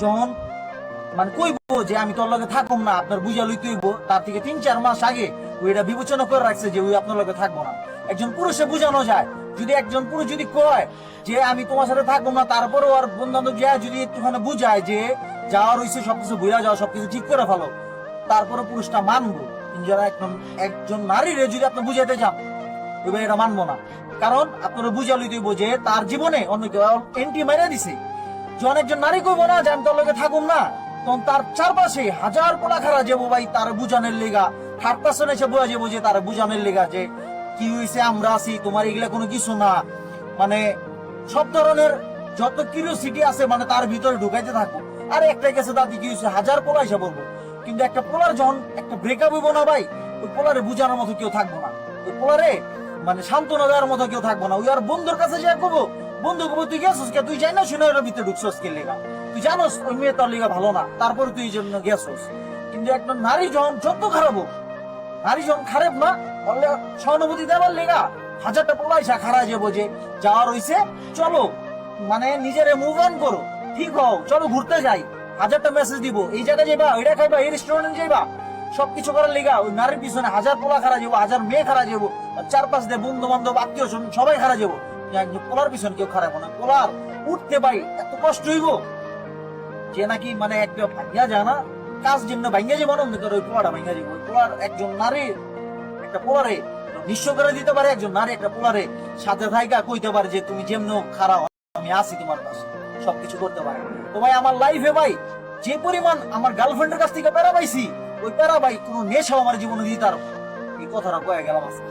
যখন মানে কইবো যে আমি তোর লগে থাকুম না, আপনার বুঝা লইতে হইব। তার থেকে তিন, চার মাস আগে ওই এটা বিবেচনা করে রাখছে যে ওই আপনার লগে থাকব না। একজন পুরুষে বুঝানো যায়। যদি একজন পুরুষ যদি কয় যে আমি তোমার সাথে থাকব না, তারপরেও আর বন্ধু যায় যদি একটুখানি বুঝায় যে যাওয়ার হইছে সবকিছু বুঝা যাওয়া সবকিছু ঠিক করে ফেলো তারপরে পুরুষটা মানবো। যারা একজন নারীরে যদি আপনি বুঝাইতে যান এবার এটা মানবো না। কারণ আপনারা বুঝা লইতে হইব যে তার জীবনে অন্য কেউ এন্টি মাইরা দিছে। যখন একজন নারী কইব না যে আমি তোর লগে থাকুম না। তখন তার চারপাশে হাজার পোলা খারা যাব ভাই তার বুঝানোর লেগা। থার্ড পার্সন এসে বোঝা যাব যে তার বুঝানোর লেগা যে, কি হয়েছে আমরা আছি, তোমার এগুলা কোনো কিছু না। মানে সব ধরনের যত কিউরিওসিটি আছে মানে তার ভিতরে ঢুকাইতে থাকব। আর একটা গেছে দাদি, কি হয়েছে হাজার পোলা এসে বলব। কিন্তু একটা পোলার যখন একটা ব্রেকআপ হইব না ভাই, ওই পোলারে বুঝানোর মতো কেউ থাকব না। ওই পোলারে মানে সান্ত্বনা দেওয়ার মতো কেউ থাকব না। ওই আর বন্ধুর কাছে যা করব বন্ধু কবো তুই গেছিস কে? তুই যাই না শুনে ওর ভিতরে ঢুকছস কে লেগা? তুই জানোস ওই মেয়ে তোর লেগা ভালো না তারপরে তুই জন্য গেছস। কিন্তু একটা নারী যখন যত খারাপ হোক, নারী যখন খারাপ না বললে সহানুভূতি দেওয়ার লেগা হাজারটা পয়সা খারাপ যাব যে যাওয়ার হইছে চলো মানে নিজেরে মুভ অন করো ঠিক হও চলো ঘুরতে যাই হাজারটা মেসেজ দিব এই জায়গায় যাইবা ওইটা খাইবা এই রেস্টুরেন্টে যাইবা সবকিছু করার লেগা ওই নারীর পিছনে হাজার পোলা খারা যাব হাজার মেয়ে খারা যাব আর চারপাশ দিয়ে বন্ধু বান্ধব আত্মীয় সবাই খারা যাব একজন পোলার পিছনে কেউ খারাপ না। পোলার উঠতে পাই এত কষ্ট হইব? যে নাকি মানে একটা ভাঙ্গা যায় না, কাজ জন্য ভাঙ্গা যাব না অন্ধকার ওই পোলাটা ভাঙ্গা যাব ওই পোলার একজন নারী, একটা পোলারে নিঃস্ব করে দিতে পারে, একজন নারী একটা পোলারে সাথে থাইকা কইতে পারে যে, তুমি যেমন খারাপ আমি আছি তোমার পাশে, সবকিছু করতে পারে তো ভাই, আমার লাইফে ভাই, যে পরিমাণ আমার গার্লফ্রেন্ডের কাছ থেকে প্যারা পাইছি, ওই প্যারা ভাই কোনো নেশাও আমার জীবনে দিতে পারব এই কথাটা কয়ে গেলাম আজকে।